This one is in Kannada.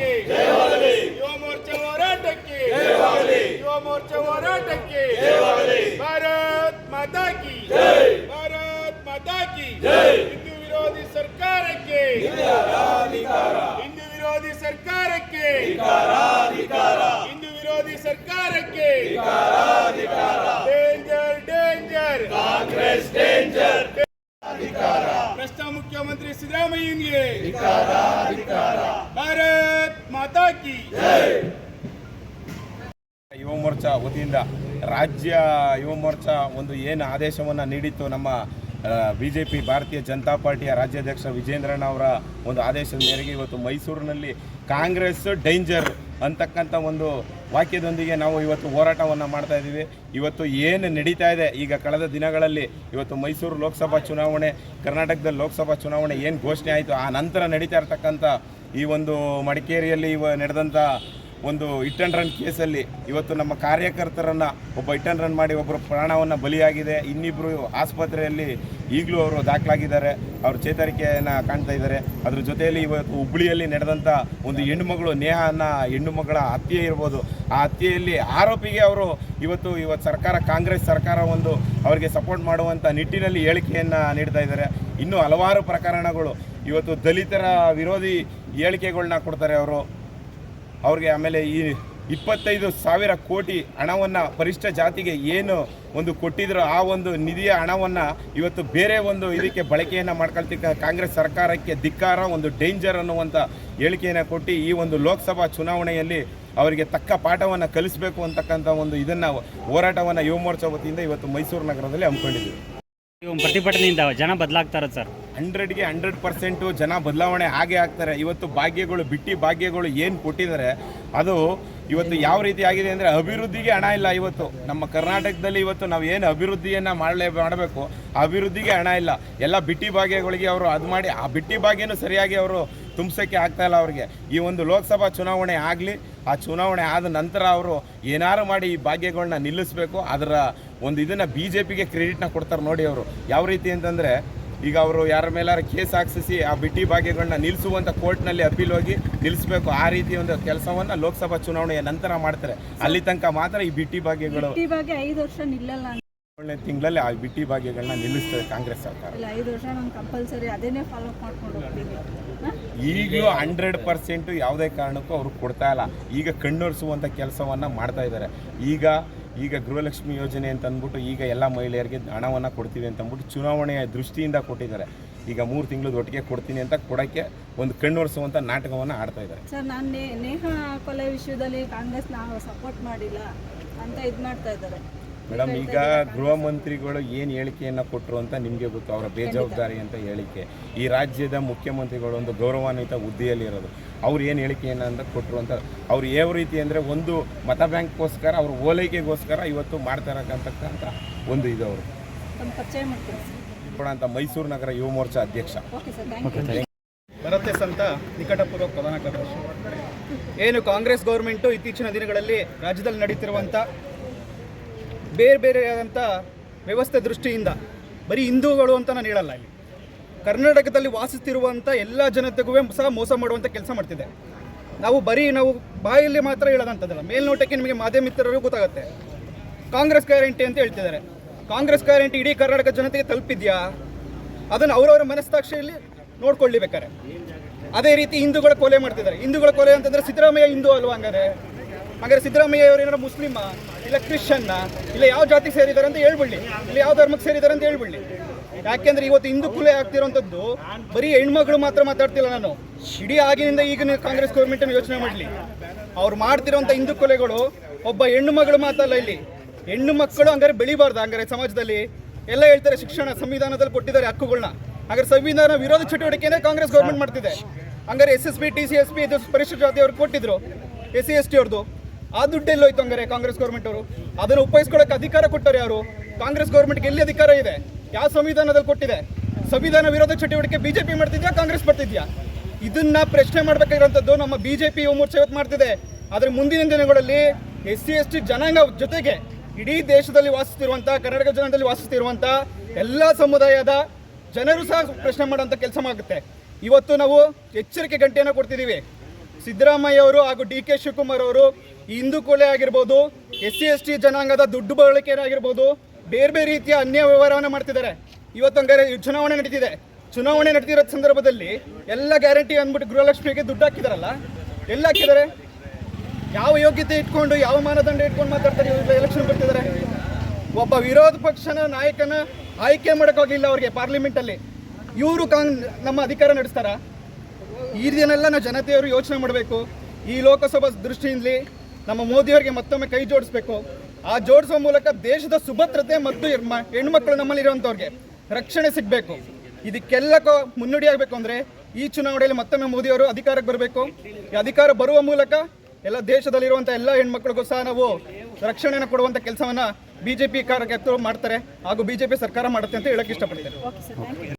ಹೋರಾಟಕ್ಕೆ. ಯುವ ಮೋರ್ಚಾ ಹೋರಾಟಕ್ಕೆ. ಯುವ ಮೋರ್ಚಾ ಹೋರಾಟಕ್ಕೆ. ಭಾರತ್ ಮಾತಾ ಕಿ ಭಾರತ್ ಮಾತಾ ಕಿ ಹಿಂದೂ ವಿರೋಧಿ ಸರ್ಕಾರಕ್ಕೆ. ಹಿಂದೂ ವಿರೋಧಿ ಸರ್ಕಾರಕ್ಕೆ. ಹಿಂದೂ ವಿರೋಧಿ ಸರ್ಕಾರಕ್ಕೆ. Danger danger. ಕಾಂಗ್ರೆಸ್ ಡೇಂಜರ್. ಭ್ರಷ್ಟ ಮುಖ್ಯಮಂತ್ರಿ ಸಿದ್ದರಾಮಯ್ಯನಿಗೆ. ಯುವ ಮೋರ್ಚಾ ವತಿಯಿಂದ ರಾಜ್ಯ ಯುವ ಮೋರ್ಚಾ ಒಂದು ಏನು ಆದೇಶವನ್ನು ನೀಡಿತ್ತು ನಮ್ಮ ಬಿ ಜೆ ಪಿ ಭಾರತೀಯ ಜನತಾ ಪಾರ್ಟಿಯ ರಾಜ್ಯಾಧ್ಯಕ್ಷ ವಿಜೇಂದ್ರಣ್ಣ ಅವರ ಒಂದು ಆದೇಶದ ಮೇರೆಗೆ ಇವತ್ತು ಮೈಸೂರಿನಲ್ಲಿ ಕಾಂಗ್ರೆಸ್ ಡೇಂಜರ್ ಅಂತಕ್ಕಂಥ ಒಂದು ವಾಕ್ಯದೊಂದಿಗೆ ನಾವು ಇವತ್ತು ಹೋರಾಟವನ್ನು ಮಾಡ್ತಾ ಇದ್ದೀವಿ. ಇವತ್ತು ಏನು ನಡೀತಾ ಇದೆ? ಈಗ ಕಳೆದ ದಿನಗಳಲ್ಲಿ ಇವತ್ತು ಮೈಸೂರು ಲೋಕಸಭಾ ಚುನಾವಣೆ, ಕರ್ನಾಟಕದಲ್ಲಿ ಲೋಕಸಭಾ ಚುನಾವಣೆ ಏನು ಘೋಷಣೆ ಆಯಿತು? ಆ ನಂತರ ನಡೀತಾ ಇರ್ತಕ್ಕಂಥ ಈ ಒಂದು ಮಡಿಕೇರಿಯಲ್ಲಿ ಇವ ನಡೆದಂಥ ಒಂದು ಹಿಟ್ ಅಂಡ್ ರನ್ ಕೇಸಲ್ಲಿ ಇವತ್ತು ನಮ್ಮ ಕಾರ್ಯಕರ್ತರನ್ನು ಒಬ್ಬ ಹಿಟ್ ಅಂಡ್ ರನ್ ಮಾಡಿ ಒಬ್ಬರು ಪ್ರಾಣವನ್ನು ಬಲಿಯಾಗಿದೆ. ಇನ್ನಿಬ್ಬರು ಆಸ್ಪತ್ರೆಯಲ್ಲಿ ಈಗಲೂ ಅವರು ದಾಖಲಾಗಿದ್ದಾರೆ. ಅವರು ಚೇತರಿಕೆಯನ್ನು ಕಾಣ್ತಾ ಇದ್ದಾರೆ. ಅದ್ರ ಜೊತೆಯಲ್ಲಿ ಇವತ್ತು ಹುಬ್ಬಳ್ಳಿಯಲ್ಲಿ ನಡೆದಂಥ ಒಂದು ಹೆಣ್ಣುಮಗಳು ಅನ್ನೋ ಹೆಣ್ಣು ಮಗಳ ಹತ್ಯೆ ಇರ್ಬೋದು. ಆ ಹತ್ಯೆಯಲ್ಲಿ ಆರೋಪಿಗೆ ಅವರು ಇವತ್ತು ಇವತ್ತು ಸರ್ಕಾರ, ಕಾಂಗ್ರೆಸ್ ಸರ್ಕಾರ ಒಂದು ಅವರಿಗೆ ಸಪೋರ್ಟ್ ಮಾಡುವಂಥ ನಿಟ್ಟಿನಲ್ಲಿ ಹೇಳಿಕೆಯನ್ನು ನೀಡ್ತಾ ಇದ್ದಾರೆ. ಇನ್ನೂ ಹಲವಾರು ಪ್ರಕರಣಗಳು ಇವತ್ತು ದಲಿತರ ವಿರೋಧಿ ಹೇಳಿಕೆಗಳನ್ನ ಕೊಡ್ತಾರೆ ಅವರು. ಅವ್ರಿಗೆ ಆಮೇಲೆ ಈ ಇಪ್ಪತ್ತೈದು ಸಾವಿರ ಕೋಟಿ ಹಣವನ್ನು ಪರಿಷ್ಠ ಜಾತಿಗೆ ಏನು ಒಂದು ಕೊಟ್ಟಿದ್ರು ಆ ಒಂದು ನಿಧಿಯ ಹಣವನ್ನು ಇವತ್ತು ಬೇರೆ ಒಂದು ಇದಕ್ಕೆ ಬಳಕೆಯನ್ನು ಮಾಡ್ಕೊಳ್ತಿಕ್ಕ ಕಾಂಗ್ರೆಸ್ ಸರ್ಕಾರಕ್ಕೆ ಧಿಕ್ಕಾರ, ಒಂದು ಡೇಂಜರ್ ಅನ್ನುವಂಥ ಹೇಳಿಕೆಯನ್ನು ಕೊಟ್ಟು ಈ ಒಂದು ಲೋಕಸಭಾ ಚುನಾವಣೆಯಲ್ಲಿ ಅವರಿಗೆ ತಕ್ಕ ಪಾಠವನ್ನು ಕಲಿಸಬೇಕು ಅಂತಕ್ಕಂಥ ಒಂದು ಇದನ್ನು ಹೋರಾಟವನ್ನು ಯುವ ಮೋರ್ಚಾ ವತಿಯಿಂದ ಇವತ್ತು ಮೈಸೂರು ನಗರದಲ್ಲಿ ಹಮ್ಮಿಕೊಂಡಿದ್ದೀವಿ. ಪ್ರತಿಭಟನೆಯಿಂದ ಜನ ಬದಲಾಗ್ತಾರೆ ಸರ್. ಹಂಡ್ರೆಡ್ಗೆ ಹಂಡ್ರೆಡ್ ಪರ್ಸೆಂಟು ಜನ ಬದಲಾವಣೆ ಆಗೇ ಆಗ್ತಾರೆ. ಇವತ್ತು ಭಾಗ್ಯಗಳು, ಬಿಟ್ಟಿ ಭಾಗ್ಯಗಳು ಏನು ಕೊಟ್ಟಿದ್ದಾರೆ, ಅದು ಇವತ್ತು ಯಾವ ರೀತಿ ಆಗಿದೆ ಅಂದರೆ ಅಭಿವೃದ್ಧಿಗೆ ಹಣ ಇಲ್ಲ ಇವತ್ತು. ನಮ್ಮ ಕರ್ನಾಟಕದಲ್ಲಿ ಇವತ್ತು ನಾವು ಏನು ಅಭಿವೃದ್ಧಿಯನ್ನು ಮಾಡಲೇ, ಮಾಡಬೇಕು, ಅಭಿವೃದ್ಧಿಗೆ ಹಣ ಇಲ್ಲ. ಎಲ್ಲ ಬಿಟ್ಟಿ ಭಾಗ್ಯಗಳಿಗೆ ಅವರು ಅದು ಮಾಡಿ, ಆ ಬಿಟ್ಟಿ ಭಾಗ್ಯನೂ ಸರಿಯಾಗಿ ಅವರು ತುಂಬಿಸೋಕ್ಕೆ ಆಗ್ತಾಯಿಲ್ಲ ಅವ್ರಿಗೆ. ಈ ಒಂದು ಲೋಕಸಭಾ ಚುನಾವಣೆ ಆಗಲಿ, ಆ ಚುನಾವಣೆ ಆದ ನಂತರ ಅವರು ಏನಾರು ಮಾಡಿ ಈ ಭಾಗ್ಯಗಳನ್ನ ನಿಲ್ಲಿಸಬೇಕು, ಅದರ ಒಂದು ಇದನ್ನು ಬಿ ಜೆ ಪಿಗೆ ಕ್ರೆಡಿಟ್ನ ಕೊಡ್ತಾರೆ ನೋಡಿ ಅವರು. ಯಾವ ರೀತಿ ಅಂತಂದರೆ ಈಗ ಅವರು ಯಾರ ಮೇಲಾರು ಕೇಸ್ ಹಾಕ್ಸಿಸಿ ಆ ಬಿಟ್ಟಿ ಭಾಗ್ಯಗಳನ್ನ ನಿಲ್ಲಿಸುವಂಥ ಕೋರ್ಟ್ನಲ್ಲಿ ಅಪೀಲ್ ಹೋಗಿ ನಿಲ್ಲಿಸಬೇಕು ಆ ರೀತಿ ಒಂದು ಕೆಲಸವನ್ನು ಲೋಕಸಭಾ ಚುನಾವಣೆಯ ನಂತರ ಮಾಡ್ತಾರೆ. ಅಲ್ಲಿ ತನಕ ಮಾತ್ರ ಈ ಬಿಟ್ಟಿ ಭಾಗ್ಯಗಳು ಐದು ವರ್ಷ ನಿಲ್ಲಲ್ಲ. ಏಳನೇ ತಿಂಗಳಲ್ಲಿ ಆ ಬಿಟ್ಟಿ ಭಾಗ್ಯಗಳನ್ನ ನಿಲ್ಲಿಸ್ತದೆ ಕಾಂಗ್ರೆಸ್ ಸರ್ಕಾರ. ಈಗಲೂ ಹಂಡ್ರೆಡ್ ಪರ್ಸೆಂಟು ಯಾವುದೇ ಕಾರಣಕ್ಕೂ ಅವ್ರು ಕೊಡ್ತಾ ಇಲ್ಲ. ಈಗ ಕಣ್ಣೊರೆಸುವಂಥ ಕೆಲಸವನ್ನು ಮಾಡ್ತಾ ಇದ್ದಾರೆ. ಈಗ ಈಗ ಗೃಹಲಕ್ಷ್ಮಿ ಯೋಜನೆ ಅಂತ ಅಂದ್ಬಿಟ್ಟು ಈಗ ಎಲ್ಲ ಮಹಿಳೆಯರಿಗೆ ಹಣವನ್ನು ಕೊಡ್ತೀವಿ ಅಂತ ಅಂದ್ಬಿಟ್ಟು ಚುನಾವಣೆಯ ದೃಷ್ಟಿಯಿಂದ ಕೊಟ್ಟಿದ್ದಾರೆ. ಈಗ ಮೂರು ತಿಂಗಳು ಒಟ್ಟಿಗೆ ಕೊಡ್ತೀನಿ ಅಂತ ಕೊಡೋಕ್ಕೆ ಒಂದು ಕಣ್ಣೊರೆಸುವಂಥ ನಾಟಕವನ್ನು ಆಡ್ತಾ ಇದ್ದಾರೆ. ಸರ್, ನಾನು ನೇಹ ಕೊಲೆ ವಿಷಯದಲ್ಲಿ ಕಾಂಗ್ರೆಸ್ ನಾವು ಸಪೋರ್ಟ್ ಮಾಡಿಲ್ಲ ಅಂತ ಇದು ಮಾಡ್ತಾ ಇದ್ದಾರೆ. ಮೇಡಮ್ ಈಗ ಗೃಹ ಮಂತ್ರಿಗಳು ಏನು ಹೇಳಿಕೆಯನ್ನು ಕೊಟ್ಟರು ಅಂತ ನಿಮಗೆ ಗೊತ್ತು? ಅವರ ಬೇಜವಾಬ್ದಾರಿ ಅಂತ ಹೇಳಿಕೆ. ಈ ರಾಜ್ಯದ ಮುಖ್ಯಮಂತ್ರಿಗಳು ಒಂದು ಗೌರವಾನ್ವಿತ ಹುದ್ದೆಯಲ್ಲಿರೋದು ಅವ್ರು ಏನು ಹೇಳಿಕೆಯನ್ನು ಅಂತ ಕೊಟ್ಟರು ಅಂತ ಅವ್ರು ಯಾವ ರೀತಿ ಅಂದರೆ ಒಂದು ಮತ ಬ್ಯಾಂಕ್ಗೋಸ್ಕರ ಅವ್ರ ಓಲೈಕೆಗೋಸ್ಕರ ಇವತ್ತು ಮಾಡ್ತಾ ಇರಕ್ಕಂತಕ್ಕಂಥ ಒಂದು ಇದು ಅವರು. ತಮ್ಮ ಪರಿಚಯ ಮಾಡ್ತೀನಿ ಕೊಡೋಂಥ ಮೈಸೂರು ನಗರ ಯುವ ಮೋರ್ಚಾ ಅಧ್ಯಕ್ಷ. Okay sir thank you. ಭರತೆ ಸಂತ ನಿಕಟಪೂರ್ವ ಪ್ರಧಾನ ಕಾರ್ಯದರ್ಶಿ. ಏನು ಕಾಂಗ್ರೆಸ್ ಗೌರ್ಮೆಂಟು ಇತ್ತೀಚಿನ ದಿನಗಳಲ್ಲಿ ರಾಜ್ಯದಲ್ಲಿ ನಡೀತಿರುವಂಥ ಬೇರೆ ಬೇರೆಯಾದಂಥ ವ್ಯವಸ್ಥೆ ದೃಷ್ಟಿಯಿಂದ ಬರೀ ಹಿಂದೂಗಳು ಅಂತ ನಾನು ಹೇಳಲ್ಲ ಇಲ್ಲಿ. ಕರ್ನಾಟಕದಲ್ಲಿ ವಾಸಿಸ್ತಿರುವಂಥ ಎಲ್ಲ ಜನತೆಗೂ ಸಹ ಮೋಸ ಮಾಡುವಂಥ ಕೆಲಸ ಮಾಡ್ತಿದೆ. ನಾವು ಬರೀ ನಾವು ಬಾಯಲ್ಲಿ ಮಾತ್ರ ಹೇಳೋದಂಥದ್ದಲ್ಲ ಮೇಲ್ನೋಟಕ್ಕೆ ನಿಮಗೆ ಮಾಧ್ಯಮ ಮಿತ್ರರಿಗೂ ಗೊತ್ತಾಗುತ್ತೆ. ಕಾಂಗ್ರೆಸ್ ಗ್ಯಾರಂಟಿ ಅಂತ ಹೇಳ್ತಿದ್ದಾರೆ. ಕಾಂಗ್ರೆಸ್ ಗ್ಯಾರಂಟಿ ಇಡೀ ಕರ್ನಾಟಕ ಜನತೆಗೆ ತಲುಪಿದ್ಯಾ? ಅದನ್ನು ಅವರವರ ಮನಸ್ಸಾಕ್ಷಿಯಲ್ಲಿ ನೋಡ್ಕೊಳ್ಳಿ ಬೇಕಾರೆ ಅದೇ ರೀತಿ ಹಿಂದೂಗಳ ಕೊಲೆ ಮಾಡ್ತಿದ್ದಾರೆ. ಹಿಂದೂಗಳ ಕೊಲೆ ಅಂತಂದರೆ ಸಿದ್ದರಾಮಯ್ಯ ಹಿಂದೂ ಅಲ್ವಾ ಹಂಗಾರೆ ಹಾಗಾದ್ರೆ ಸಿದ್ದರಾಮಯ್ಯ ಅವರು ಏನಾದ್ರು ಮುಸ್ಲಿಮ, ಇಲ್ಲ ಕ್ರಿಶ್ಚನ್ನ ಇಲ್ಲ ಯಾವ ಜಾತಿಗೆ ಸೇರಿದ್ದಾರೆ ಅಂತ ಹೇಳ್ಬಿಡ್ಲಿ. ಇಲ್ಲ ಯಾವ ಧರ್ಮಕ್ಕೆ ಸೇರಿದ್ದಾರೆ ಅಂತ ಹೇಳ್ಬಿಡ್ಲಿ. ಯಾಕೆಂದ್ರೆ ಇವತ್ತು ಹಿಂದೂ ಕುಲೆ ಆಗ್ತಿರೋಂಥದ್ದು, ಬರೀ ಹೆಣ್ಮಗಳು ಮಾತ್ರ ಮಾತಾಡ್ತಿಲ್ಲ ನಾನು. ಇಡೀ ಆಗಿನಿಂದ ಈಗಿನ ಕಾಂಗ್ರೆಸ್ ಗೌರ್ಮೆಂಟ್ ಯೋಚನೆ ಮಾಡಲಿ. ಅವ್ರು ಮಾಡ್ತಿರೋಂಥ ಹಿಂದೂ ಕೊಲೆಗಳು ಒಬ್ಬ ಹೆಣ್ಣು ಮಗಳು ಮಾತಲ್ಲ ಇಲ್ಲಿ. ಹೆಣ್ಣು ಮಕ್ಕಳು ಹಂಗಾರೆ ಬೆಳಿಬಾರ್ದು ಹಂಗಾರೆ ಸಮಾಜದಲ್ಲಿ. ಎಲ್ಲ ಹೇಳ್ತಾರೆ ಶಿಕ್ಷಣ ಸಂವಿಧಾನದಲ್ಲಿ ಕೊಟ್ಟಿದ್ದಾರೆ ಹಕ್ಕುಗಳನ್ನ ಹಾಗಾದ್ರೆ ಸಂವಿಧಾನ ವಿರೋಧ ಚಟುವಟಿಕೆನೇ ಕಾಂಗ್ರೆಸ್ ಗೌರ್ಮೆಂಟ್ ಮಾಡ್ತಿದೆ. ಹಂಗಾರೆ S S B T C S P ಇದು ಪರಿಶಿಷ್ಟ ಜಾತಿ ಕೊಟ್ಟಿದ್ರು. ಎಸ್ ಸಿ ಎಸ್ ಟಿ ಅವ್ರದ್ದು ಆ ದುಡ್ಡು ಎಲ್ಲೋಯ್ತು ಹಂಗಾರೆ ಕಾಂಗ್ರೆಸ್ ಗೌರ್ಮೆಂಟ್ ಅವರು. ಅದನ್ನು ಉಪಯೋಗಿಸ್ಕೊಳ್ಳೋಕೆ ಅಧಿಕಾರ ಕೊಟ್ಟರು ಯಾರು? ಕಾಂಗ್ರೆಸ್ ಗೌರ್ಮೆಂಟ್ಗೆ ಎಲ್ಲಿ ಅಧಿಕಾರ ಇದೆ. ಯಾವ ಸಂವಿಧಾನದಲ್ಲಿ ಕೊಟ್ಟಿದೆ? ಸಂವಿಧಾನ ವಿರೋಧ ಚಟುವಟಿಕೆ ಬಿಜೆಪಿ ಮಾಡ್ತಿದ್ಯಾ, ಕಾಂಗ್ರೆಸ್ ಮಾಡ್ತಿದ್ಯಾ? ಇದನ್ನ ಪ್ರಶ್ನೆ ಮಾಡಬೇಕಾಗಿರೋಂಥದ್ದು ನಮ್ಮ ಬಿಜೆಪಿ ಮೋರ್ಚಾ ಇವತ್ತು ಮಾಡ್ತಿದೆ. ಆದರೆ ಮುಂದಿನ ದಿನಗಳಲ್ಲಿ ಎಸ್ ಸಿ, ಎಸ್ ಟಿ ಜನಾಂಗ ಜೊತೆಗೆ ಇಡೀ ದೇಶದಲ್ಲಿ ವಾಸಿಸ್ತಿರುವಂಥ ಕರ್ನಾಟಕ ಜನದಲ್ಲಿ ವಾಸಿಸ್ತಿರುವಂಥ ಎಲ್ಲ ಸಮುದಾಯದ ಜನರು ಸಹ ಪ್ರಶ್ನೆ ಮಾಡೋಂಥ ಕೆಲಸ ಮಾಡುತ್ತೆ ಇವತ್ತು ನಾವು ಎಚ್ಚರಿಕೆ ಗಂಟೆಯನ್ನು ಕೊಡ್ತಿದ್ದೀವಿ. ಸಿದ್ದರಾಮಯ್ಯ ಅವರು ಹಾಗೂ ಡಿ ಕೆ ಶಿವಕುಮಾರ್ ಅವರು ಹಿಂದೂ ಕೊಲೆ ಆಗಿರ್ಬೋದು ಎಸ್ ಸಿ ಎಸ್ ಟಿ ಜನಾಂಗದ ದುಡ್ಡು ಬಳಕೆ ಆಗಿರ್ಬೋದು ಬೇರೆ ಬೇರೆ ರೀತಿಯ ಅನ್ಯ ವ್ಯವಹಾರವನ್ನು ಮಾಡ್ತಿದ್ದಾರೆ. ಇವತ್ತು ಹಂಗಾರೆ ಚುನಾವಣೆ ನಡೀತಿದೆ. ಚುನಾವಣೆ ನಡೀತಿರೋ ಸಂದರ್ಭದಲ್ಲಿ ಎಲ್ಲ ಗ್ಯಾರಂಟಿ ಅಂದ್ಬಿಟ್ಟು ಗೃಹಲಕ್ಷ್ಮಿಗೆ ದುಡ್ಡು ಹಾಕಿದಾರಲ್ಲ, ಎಲ್ಲ ಹಾಕಿದ್ದಾರೆ? ಯಾವ ಯೋಗ್ಯತೆ ಇಟ್ಕೊಂಡು, ಯಾವ ಮಾನದಂಡ ಇಟ್ಕೊಂಡು ಮಾತಾಡ್ತಾರೆ ಇವರು ಎಲೆಕ್ಷನ್ ಬರ್ತಿದ್ದಾರೆ? ಒಬ್ಬ ವಿರೋಧ ಪಕ್ಷನ ನಾಯಕನ ಆಯ್ಕೆ ಮಾಡೋಕ್ಕಾಗಲಿಲ್ಲ ಅವ್ರಿಗೆ ಪಾರ್ಲಿಮೆಂಟಲ್ಲಿ ಇವರು ಕಾಂಗ್ ನಮ್ಮ ಅಧಿಕಾರ ನಡೆಸ್ತಾರ? ಇದನ್ನೆಲ್ಲ ನಾವು ಜನತೆಯವರು ಯೋಚನೆ ಮಾಡಬೇಕು. ಈ ಲೋಕಸಭಾ ದೃಷ್ಟಿಯಿಂದಲೇ ನಮ್ಮ ಮೋದಿಯವರಿಗೆ ಮತ್ತೊಮ್ಮೆ ಕೈ ಜೋಡಿಸ್ಬೇಕು. ಆ ಜೋಡಿಸುವ ಮೂಲಕ ದೇಶದ ಸುಭದ್ರತೆ ಮತ್ತು ಹೆಣ್ಮ- ಹೆಣ್ಮಕ್ಳು ನಮ್ಮಲ್ಲಿರುವಂಥವ್ರಿಗೆ ರಕ್ಷಣೆ ಸಿಗಬೇಕು. ಇದಕ್ಕೆಲ್ಲ ಕೊ- ಮುನ್ನುಡಿ ಆಗಬೇಕು ಅಂದರೆ ಈ ಚುನಾವಣೆಯಲ್ಲಿ ಮತ್ತೊಮ್ಮೆ ಮೋದಿಯವರು ಅಧಿಕಾರಕ್ಕೆ ಬರಬೇಕು. ಈ ಅಧಿಕಾರ ಬರುವ ಮೂಲಕ ಎಲ್ಲ ದೇಶದಲ್ಲಿರುವಂಥ ಎಲ್ಲ ಹೆಣ್ಮಕ್ಳಿಗೂ ಸಹ ನಾವು ರಕ್ಷಣೆಯನ್ನು ಕೊಡುವಂಥ ಕೆಲಸವನ್ನು ಬಿ ಜೆ ಪಿ ಕಾರ್ಯಕರ್ತರು ಮಾಡ್ತಾರೆ ಹಾಗೂ ಬಿ ಜೆ ಪಿ ಸರ್ಕಾರ ಮಾಡುತ್ತೆ ಅಂತ ಹೇಳಕ್ಕೆ ಇಷ್ಟಪಡ್ತೇನೆ.